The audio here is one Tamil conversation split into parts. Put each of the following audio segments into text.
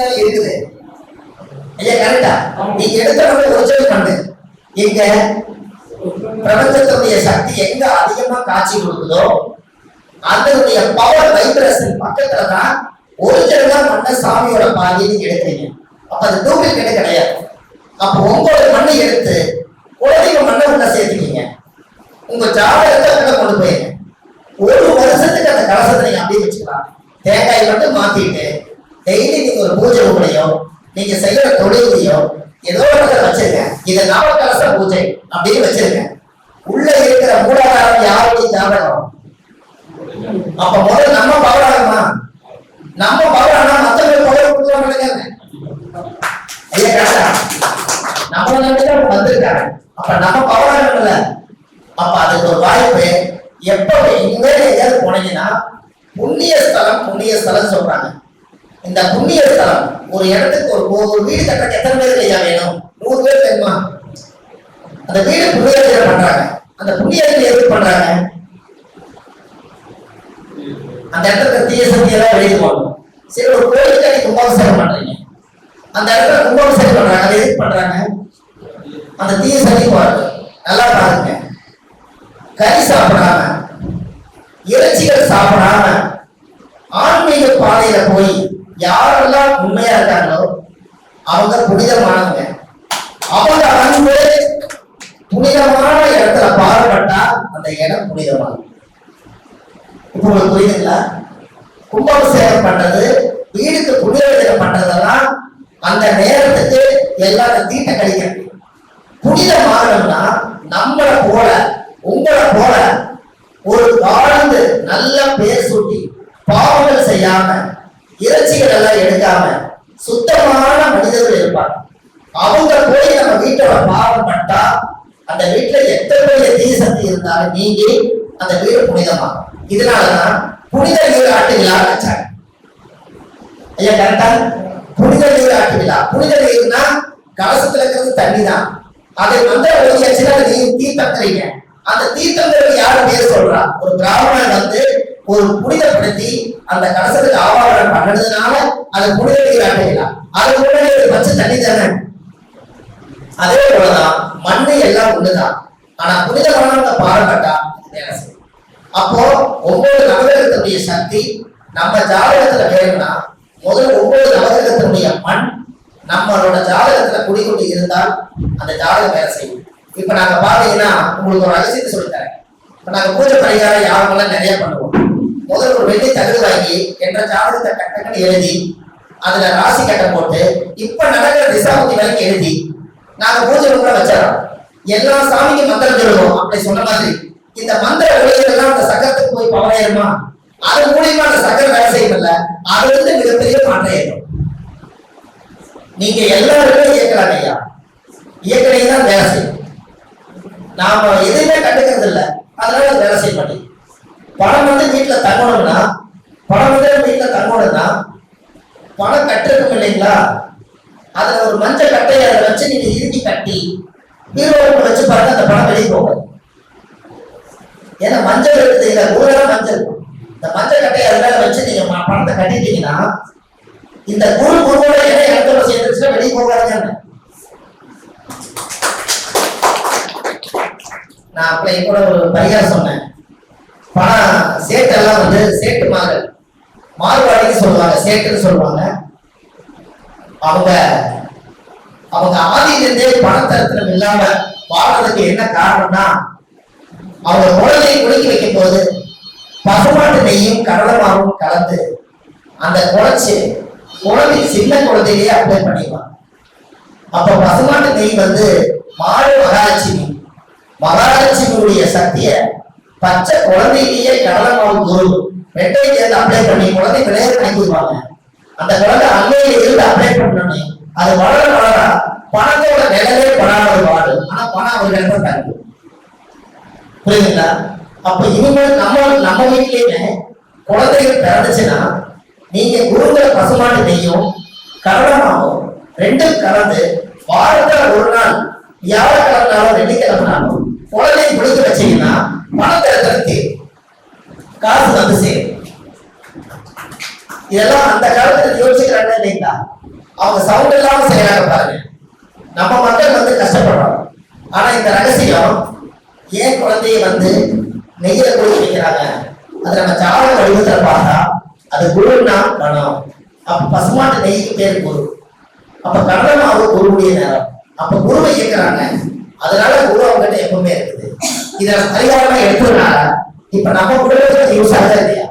தான் இருக்குது ஐயா கரெக்டா நீங்க எடுத்த ஒரிஜினல் பண்ணு. இங்க பிரபஞ்சத்தினுடைய சக்தி எங்க அதிகமா காட்சி கொடுக்குதோ அதனுடைய பவர் வைப்ரேஷன் பக்கத்துல தான் ஒரிஜினலா மண்ண சாமியோட பாதின்னு எடுக்கிறீங்க. அப்ப அது டூப்ளிகேட் கிடையாது. அப்ப உங்களோட மண்ணை எடுத்து குழந்தைங்க மண்ணை உள்ள சேர்த்துக்கீங்க. உங்க ஜாதகத்தை உள்ள கொண்டு போயிருங்க. ஒரு வருஷத்துக்கு அந்த கலசத்தை நீங்க அப்படியே வச்சுக்கலாம். தேங்காய் மட்டும் மாத்திட்டு டெய்லி நீங்க ஒரு பூஜை உங்களையும் நீங்க செய்யற தொழிலையும் ஏதோ ஒன்று வச்சிருங்க. இதை நவ பூஜை அப்படின்னு வச்சிருங்க. உள்ள இருக்கிற மூலாதாரம் யாருடைய ஜாதகம் அப்ப முதல்ல நம்ம பவர் ஆகுமா நம்ம பவர் ஆனா மத்தவங்க பவர் கொடுத்துருவாங்க ஐயா கரெக்டா நம்ம நம்பிதான் வந்திருக்காங்க. அப்ப நம்ம பவர் ஆகணும்ல அப்ப அதுக்கு ஒரு வாய்ப்பு எப்ப இனிமேல் எங்கேயாவது போனீங்கன்னா புண்ணிய ஸ்தலம் புண்ணிய ஸ்தலம் சொல்றாங்க. இந்த புண்ணிய ஸ்தலம் ஒரு இடத்துக்கு ஒரு ஒரு வீடு கட்டுறதுக்கு எத்தனை பேர் ஐயா வேணும்? நூறு பேர் வேணுமா அந்த வீடு புண்ணியத்துல பண்றாங்க. அந்த புண்ணியத்துல எதுக்கு பண்றாங்க? அந்த இடத்துல தீய சக்தி எல்லாம் வெளியே போகணும் சரி ஒரு கோயிலுக்கு நீ கும்பாபிஷேகம் பண்றீங்க. அந்த இடத்துல கும்பாபிஷேகம் பண்றாங்க. அதை எதுக்கு பண்றாங்க? அந்த தீய சக்தி பாருங்க. நல்லா பாருங்க. கறி சாப்பிடாம இறைச்சிகள் சாப்பிடாம ஆன்மீக பாதையில போய் உண்மையா இருக்காங்களோ அவங்க புனிதமானவங்க. அவங்க வந்து புனிதமான இடத்துல பாடுபட்டா அந்த இடம் புனிதமானது இப்போ உங்களுக்கு புரியுதுங்களா? கும்பாபிஷேகம் பண்றது வீடுக்கு புனிதம் பண்றதெல்லாம் அந்த நேரத்துக்கு எல்லாரும் தீட்ட கழிக்கிறது. புனிதமாகணும்னா நம்மளை போல உங்களை போல ஒரு வாழ்ந்து நல்ல பேர் சூட்டி பாவங்கள் செய்யாம இறைச்சிகள் எடுக்காம சுத்தமான மனிதர்கள் இருப்பாங்க. அவங்க போய் நம்ம வீட்டோட பாவம் பட்டா அந்த வீட்டுல எத்தனை பெரிய தீ சக்தி இருந்தாலும் நீங்கி அந்த வீடு புனிதமா. இதனாலதான் புனித நீர் ஆட்டு விழா வச்சாங்க ஐயா கரெக்டா புனித நீர் ஆட்டு விழா. புனித நீர்னா கலசத்துல இருக்கிறது தண்ணி தான் அதை வந்து ஒழியாச்சுன்னா அந்த நீர் தீர்த்தம் அந்த தீர்த்தங்கிறது யாரு பேர் சொல்றா? ஒரு பிராமணன் வந்து ஒரு புனிதப்படுத்தி அந்த கலசத்துக்கு ஆவாரணம் பண்ணதுனால அது புனித நீர் அது முன்னாடி ஒரு பச்சை தண்ணி தானே? அதே போலதான் மண்ணு எல்லாம் ஒண்ணுதான். ஆனா புனிதமானவங்க பாடப்பட்டா வேலை செய்யும். அப்போ ஒவ்வொரு நவகிரகத்தினுடைய சக்தி நம்ம ஜாதகத்துல வேணும்னா முதல் ஒவ்வொரு நவகிரகத்தினுடைய மண் நம்மளோட ஜாதகத்துல குடிக்கொண்டு இருந்தால் அந்த ஜாதகம் வேலை செய்யும். இப்ப நாங்க பாத்தீங்கன்னா உங்களுக்கு ஒரு ரகசியத்தை சொல்லித்தரேன். இப்ப நாங்க பூஜை பரிகாரம் யாருக்கெல்லாம் நிறைய பண்ணுவோம்? முதல் ஒரு வெள்ளி தகுதி வாங்கி என்ற ஜாதகத்தை கட்டங்கன்னு எழுதி அதுல ராசி கட்டம் போட்டு இப்ப நடக்கிற திசாபுத்தி வரைக்கும் எழுதி நாங்க பூஜை கூட வச்சிடறோம். எல்லா சாமிக்கும் மந்திரம் சொல்லுவோம் அப்படி சொன்ன மாதிரி. இந்த மந்திர ஒளியெல்லாம் அந்த சக்கரத்துக்கு போய் பவனாயிருமா அது மூலியமா அந்த சக்கரம் வேலை செய்யல அது வந்து மிகப்பெரிய மாற்றம் ஏற்படும். நீங்க எல்லாருமே இயக்கலாம் ஐயா. இயக்கலையும் தான் வேலை செய்யும். நாம எதுவுமே கண்டுக்கிறது இல்லை அதனால வேலை செய்ய மாட்டேங்குது. பணம் வந்து வீட்டுல தங்கணும்னா பணம் வந்து வீட்டுல தங்கணும்னா பணம் கட்டிருக்கும் இல்லைங்களா? அதுல ஒரு மஞ்சள் கட்டையை அதை வச்சு நீங்க இறுக்கி கட்டி பீரோவுக்கு வச்சு பார்த்து அந்த பணம் வெளியே போகும். ஏன்னா மஞ்சள் இருக்குது இல்ல குருதான் மஞ்சள். இந்த மஞ்சள் கட்டையை அதனால வச்சு நீங்க பணத்தை கட்டிட்டீங்கன்னா இந்த குரு குருவோட இணை இடத்துல சேர்ந்துருச்சுன்னா வெளியே போகாதுங்க. நான் அப்ப கூட ஒரு பரிகாரம் சொன்னேன். சேட்டெல்லாம் வந்து சேட்டு மகள் மார்வாடின்னு சொல்லுவாங்க சேட்டுன்னு சொல்லுவாங்க. அவங்க அவங்க ஆதியிலிருந்தே பணத்தரத்தினம் இல்லாம வாழ்றதுக்கு என்ன காரணம்னா அவங்க குழந்தையை குளிக்க வைக்கும் போது பசுமாட்டு நெய்யும் கடலமாவும் கலந்து அந்த குழச்சி குழந்தை சின்ன குழந்தையிலேயே அப்ளை பண்ணிடுவாங்க. அப்ப பசுமாட்டு நெய் வந்து மாடு மகாலட்சுமி. மகாலட்சுமியுடைய சக்தியை பச்சை குழந்தையிலேயே கடலமாவு குரு ரெண்டையும் சேர்ந்து அப்ளை பண்ணி குழந்தை விளையாட அனுப்பிடுவாங்க அந்த குழந்தை அங்கேயே இருந்து அப்ளை பண்ணணும்னு அது வளர வளர பணத்தோட நிலையே படாத வாடு ஆனா பணம் ஒரு இடத்துல தங்கு புரியுதுங்களா? அப்ப இவங்க நம்ம நம்ம வீட்லயுமே குழந்தைகள் பிறந்துச்சுன்னா நீங்க குருங்கிற பசுமாட்டு நெய்யும் கரணமாகும் ரெண்டும் கலந்து வாரத்துல ஒரு நாள் வியாழக்கிழமைனாலும் வெள்ளிக்கிழமைனாலும் குழந்தையை குளிக்க வச்சீங்கன்னா பணத்தை எடுத்து காசு வந்து சேரும் இதெல்லாம் அந்த காலத்துல யோசிக்கிறாங்க இல்லைங்களா? அவங்க சவுண்ட் இல்லாம செய்யறாங்க பாருங்க. நம்ம மக்கள் வந்து கஷ்டப்படுறோம். ஆனா இந்த ரகசியம் ஏன் குழந்தைய வந்து நெய்யில குளிக்க வைக்கிறாங்க? அது நம்ம ஜாதக வடிவத்துல பார்த்தா அது குருன்னா கணம். அப்ப பசுமாட்டு நெய்க்கு பேர் குரு. அப்ப கணம் அவங்க குருவுடைய நேரம். அப்ப குருவை இயக்குறாங்க. அதனால குரு அவங்ககிட்ட எப்பவுமே இருக்குது. இத பரிகாரமா எடுத்ததுனால இப்ப நம்ம குடும்பத்துக்கு யூஸ் ஆகுதா இல்லையா?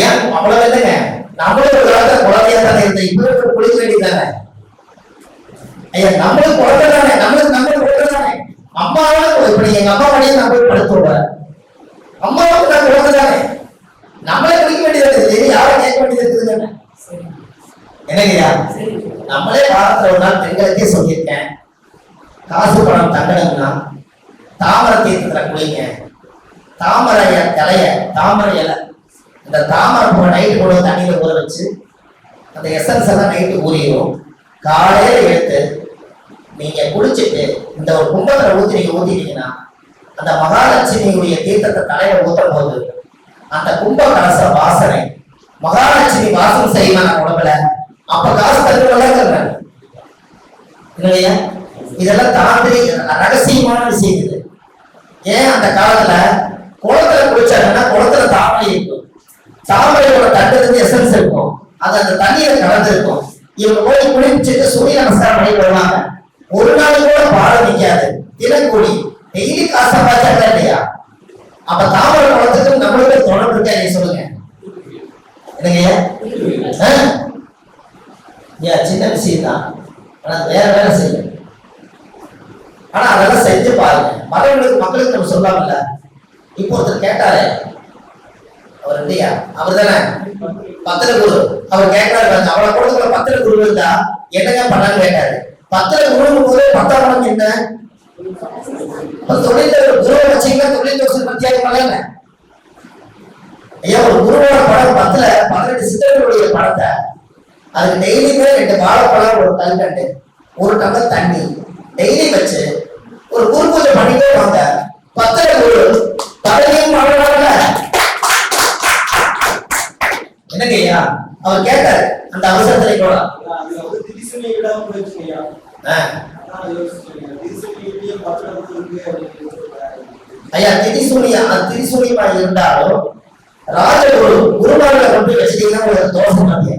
ஏன்? அவ்வளவு இல்லைங்க. நம்மளும் ஒரு காலத்துல குழந்தையா தானே இருந்த இப்ப இருக்கிற குளிக்க வேண்டியதானே ஐயா நம்மளுக்கு குழந்தை தானே. நம்மளுக்கு நம்மளுக்கு குழந்தை தானே. அம்மாவும் இப்ப நீங்க எங்க அம்மா வழியை நான் போய் படுத்து விடுறேன் அம்மாவுக்கு நான் குழந்தை தானே. நம்மளே குளிக்க வேண்டியது இருக்குது யாரும் கேட்க வேண்டியது இருக்குதுங்க என்னங்கய்யா நம்மளே வாரத்துல ஒரு நாள் பெண்களுக்கே சொல்லியிருக்கேன். காசு பணம் தங்கணும்னா தாமரை தீர்த்தத்துல குளிங்க. தாமரை தலைய தாமரை இலை. இந்த தாமரை பூ நைட்டு கூட தண்ணியில ஊற வச்சு அந்த எசன்ஸ் எல்லாம் நைட்டு ஊறிடும் காலையில எடுத்து நீங்க குடிச்சிட்டு இந்த ஒரு கும்பத்துல ஊத்தி நீங்க ஊத்திட்டீங்கன்னா அந்த மகாலட்சுமியுடைய தீர்த்தத்தை தலையில ஊத்தும் போது அந்த கும்ப கலச வாசனை மகாலட்சுமி வாசம் செய்வான உடம்புல. அப்ப காசு தருவதாக இல்லையா? இதெல்லாம் தாண்டி ரகசியமான விஷயம் இது. ஏன் அந்த காலத்துல குளத்துல குளிச்சாங்கன்னா குளத்துல தாமரை இருக்கும். தாமரையோட தட்டுக்கு எசன்ஸ் இருக்கும். அது அந்த தண்ணியில கலந்து இருக்கும். இவங்க போய் குளிச்சுட்டு சூரிய நமஸ்காரம் பண்ணி வருவாங்க ஒரு நாள் கூட பாடம் நிக்காது. தினக்கூலி. டெய்லி காசை பார்த்தாங்க இல்லையா? அப்ப தாமரை குளத்துக்கு நம்மளுக்கு தொடர்பு இருக்கா நீங்க சொல்லுங்க. என்னங்க? ஆ? ஏன் சின்ன விஷயம் தான் ஆனா வேற வேலை செய்யும். ஆனா அதெல்லாம் செஞ்சு பாருங்க. மற்றவங்களுக்கு மக்களுக்கு நம்ம சொல்லாமல்ல இப்போ ஒருத்தர் கேட்டாரு. அவர் இல்லையா? அவர் தானே? பத்திர குரு. அவர் கேட்கிறாரு அவளை கொடுத்துல பத்திர குரு இருந்தா என்னங்க பண்ணான்னு கேட்டாரு. பத்திர குரு போது பத்தாம் படம் என்ன? தொழில் குரு குருவை வச்சீங்கன்னா தொழில் தோசை பத்தியாக பண்ணல ஐயா ஒரு குருவோட படம் பத்துல பதினெட்டு சித்தர்களுடைய படத்தை அதுக்கு டெய்லியுமே ரெண்டு வாழைப்பழம் ஒரு கல்கண்டு ஒரு டம்ளர் தண்ணி டெய்லி வச்சு ஒரு குரு பூஜை பண்ணிட்டே வாங்க பத்திர குரு பதவியும் பண்ணுவாங்க என்னங்க ஐயா? அவர் கேட்டாரு அந்த அவசரத்துல கூட. ஐயா திரிசூனியா அது திரிசூனியமா இருந்தாலும் ராஜகுரு குருமார்களை கொண்டு போய் வச்சிட்டீங்கன்னா உங்களுக்கு தோஷம் இல்லையா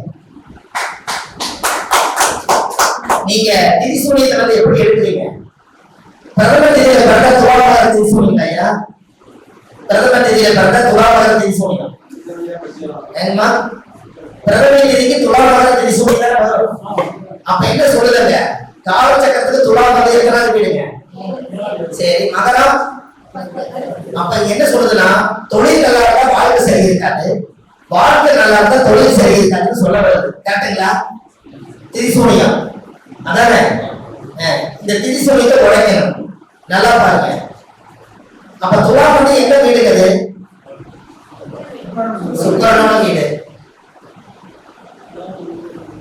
நீங்க திரிசூனியத்தை வந்து எப்படி எடுக்கிறீங்க? பிரதம தேதியில பிறந்த துலாபார திரிசூனியம் ஐயா. பிரதம தேதியில பிறந்த துலாபார ஏங்கம்மா? பிரதம தேதிக்கு துலாபார திரிசூனியம் தானே வரும். அப்ப என்ன சொல்லுதுங்க? காலச்சக்கரத்துக்கு துலாபாரம் சரி மகரம் அப்ப என்ன சொல்லுதுன்னா தொழில் நல்லா இருந்தா வாழ்க்கை சரி இருக்காது வாழ்க்கை நல்லா இருந்தா தொழில் சரி இருக்காதுன்னு சொல்ல வருது. கரெக்டுங்களா திரிசூனியம். அதானே? இந்த திரிசூனியத்தை உடைக்கணும். நல்லா பாருங்க. அப்ப துலாம் வந்து எங்க அது சுக்கரனோட வீடு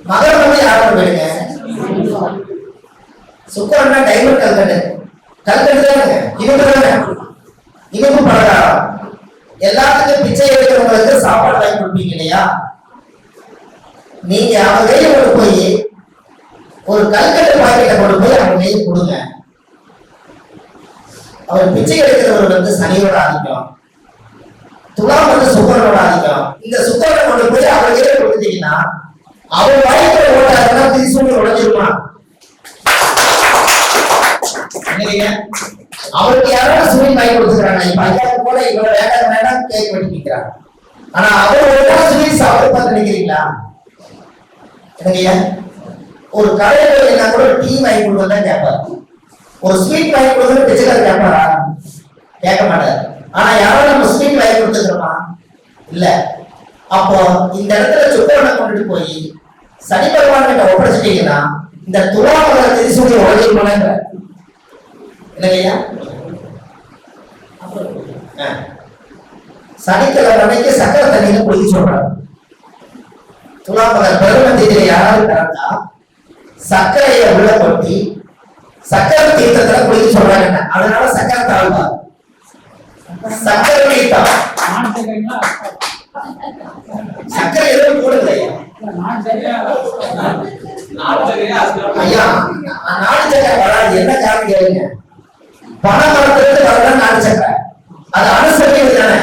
மகர் வந்து யாரோட வீடுங்க? சுக்கரன்னா டைமண்ட் கல்கண்டு. கல்கண்டு தானே? இவங்க தானே? இவங்க பலகாரம் எல்லாத்துக்கும் பிச்சை எடுக்கிறவங்களுக்கு சாப்பாடு வாங்கி கொடுப்பீங்க இல்லையா? நீங்க அவங்க கையில கொண்டு போய் ஒரு கல்கண்டு பாக்கெட்டை கொண்டு போய் அவங்க கையில் கொடுங்க. அவர் பிச்சை எடுக்கிறவர் வந்து சனியோட ஆதிக்கம். துலாம் வந்து சுக்கரனோட ஆதிக்கம். இந்த சுக்கரனை கொண்டு போய் அவர் கையில கொடுத்தீங்கன்னா அவர் வாய்ப்புல ஓட்டாருன்னா திரிசூலி உடஞ்சிருமா? அவருக்கு யாராவது சுனி வாங்கி கொடுத்துக்கிறாங்க. இப்ப ஐயாவுக்கு கூட இவ்வளவு வேண்டாம் வேண்டாம் கேக் வெட்டி நிற்கிறாங்க ஆனா அவர் ஒரு சுனி சாப்பிட்டு பார்த்து நினைக்கிறீங்களா என்னங்கய்யா ஒரு கடையில என்ன கூட டீ வாங்கி கொடுத்தா தான் கேட்பாரு. ஒரு ஸ்வீட் வாங்கி கொடுத்து பிச்சைக்காரர் கேட்பாரா? கேட்க மாட்டாரு ஆனா யாரும் நம்ம ஸ்வீட் வாங்கி கொடுத்துக்கிறோமா இல்ல. அப்போ இந்த இடத்துல சுக்கரனை கொண்டுட்டு போய் சனி பகவான் கிட்ட ஒப்படைச்சிட்டீங்கன்னா இந்த துலாமல திரிசூலி உழைச்சிருப்பாங்க இல்லையா ஆ. சனிக்கிழமை அன்னைக்கு சக்கரை தண்ணியில பொழுது சொல்றாங்க துலாமகர் பெருமை தேதியில யாராவது பிறந்தா சர்க்கரையை உள்ள கொட்டி சக்கர தீர்த்தத்துல குடிக்க சொல்றாங்க. அதனால சக்கர தாழ்வா. சக்கர தீர்த்தம் சக்கரை எதுவும் போடுது ஐயா நாலு சக்கரை வராது. என்ன காரணம் கேளுங்க. பணம் மரத்திலிருந்து வரல நாலு சக்கரை. அது அனுசரிக்கிறது தானே.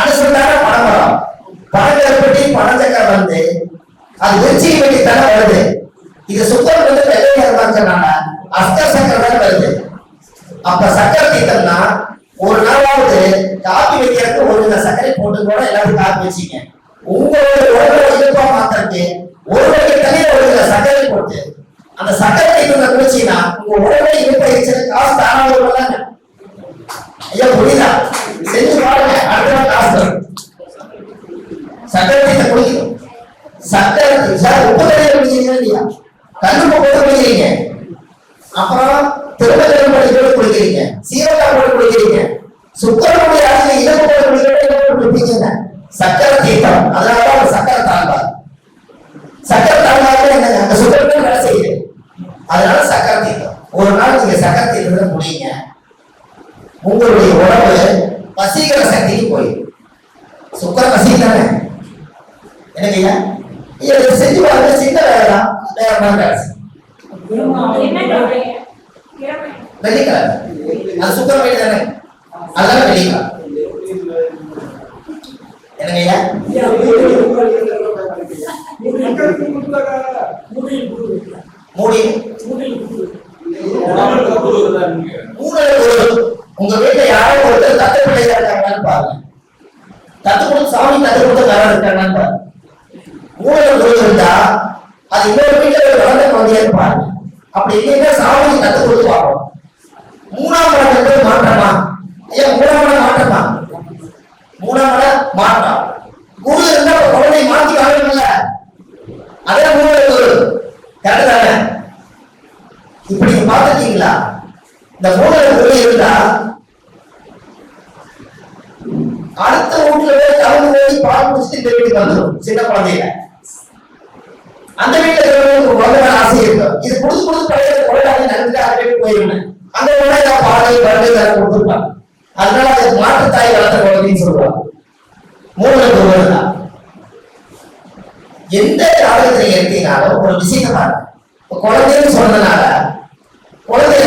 அனுசரித்தான பணமரம் பணக்கருப்பட்டி பணச்சக்கரை வந்து அது வெற்றி வெட்டி தானே வருது. இது சுத்தம் வந்து வெள்ளையா இருப்பாங்கனால அஷ்ட சக்கரை தான் வருது. அப்ப சக்கரை தீர்த்தம்னா ஒரு நாளாவது காப்பி வைக்கிறதுக்கு ஒரு வித சர்க்கரை போட்டு கூட எல்லாரும் காப்பி வச்சீங்க. உங்களோட உடம்புல இயல்பா மாத்திரக்கு? ஒரு வகை தண்ணியில ஒரு வித சர்க்கரை போட்டு. அந்த சர்க்கரை தீர்த்தம் குடிச்சீங்கன்னா உங்க உடம்புல இயல்பா காசு தானாவது வருவாங்க ஐயா புரியுதா செஞ்சு பாருங்க அடுத்த நாள் காசு தரும் சர்க்கரை தீர்த்தம் குடிக்கணும் சர்க்கரை சார் உப்பு தண்ணியில குடிக்கிறீங்க இல்லையா கல்லுப்பு போட்டு குடிக்கிறீங்க அப்புறம் திரும்ப திரும்ப படிக்கிறது குடிக்கிறீங்க சீரகா போட்டு குடிக்கிறீங்க சுக்கரனுடைய அரிசி இலக்கு போட்டு குடிக்கிறீங்க இலக்கு போட்டு குடிப்பீங்க சக்கரை தீர்த்தம் அதனால ஒரு சக்கரை தாழ்வார் சக்கரை தாழ்வாக என்னங்க அந்த சுக்கரத்தில் வேலை செய்யுது அதனால சக்கரை தீர்த்தம் ஒரு நாள் நீங்க சக்கரை தீர்த்தத்தை முடியுங்க உங்களுடைய உடம்பு பசிக்கிற சக்திக்கு போயிடும் சுக்கர பசி தானே எனக்கு ஐயா ஐயா இதை செஞ்சு பாருங்க சின்ன வேலை தான் வேற மாதிரி வேலை செய்யும். வெள்ளிக்கிழமை அது சுக்கர வெள்ளி தானே அதெல்லாம் வெள்ளிக்கிழமை என்னங்க ஐயா மூடி. உங்க வீட்டுல யாரோ ஒருத்தர் தத்து பிள்ளையா இருக்காங்கன்னு பாருங்க. தத்து கொடுத்து சாமி தத்து கொடுத்து யாரோ இருக்காங்கன்னு பாருங்க. மூணு குரு இருந்தா அது இன்னொரு வீட்டுல ஒரு வளர்ந்த குழந்தையான்னு பாருங்க. அப்படி இல்லைன்னா சாமி தத்து கொடுத்து பார்ப்போம். மூணாம் இடம் மாற்றமா? ஐயா மூணாம் மாற்றமா? மாற்றம் குரு இருந்தா குழந்தை மாத்தி வாங்கணும்ல அதே மூணு குரு கரெக்ட் தானே? இப்படி பார்த்துட்டீங்களா இந்த மூணு குரு இருந்தா அடுத்த வீட்டுல போய் கலந்து போய் பால் குடிச்சுட்டு இந்த வீட்டுக்கு வந்துடும் சின்ன குழந்தைங்க அந்த வீட்டுல இருக்கிறவங்களுக்கு குழந்தை ஆசை இருக்கும் இது புதுசு புதுசு பழைய குழந்தை நடந்துட்டு அந்த வீட்டுக்கு போயிருந்தேன் அந்த உடனே பாலை பால் குழந்தை கொடுத்துருப்பாங்க அதனால அது மாற்றுத்தாய் தாய் வளர்த்த குழந்தைன்னு சொல்லுவாங்க. மூணு தான் எந்த காலத்துல எடுத்தீங்கனாலும் ஒரு விஷயமா பாருங்க குழந்தைன்னு சொன்னதுனால குழந்தை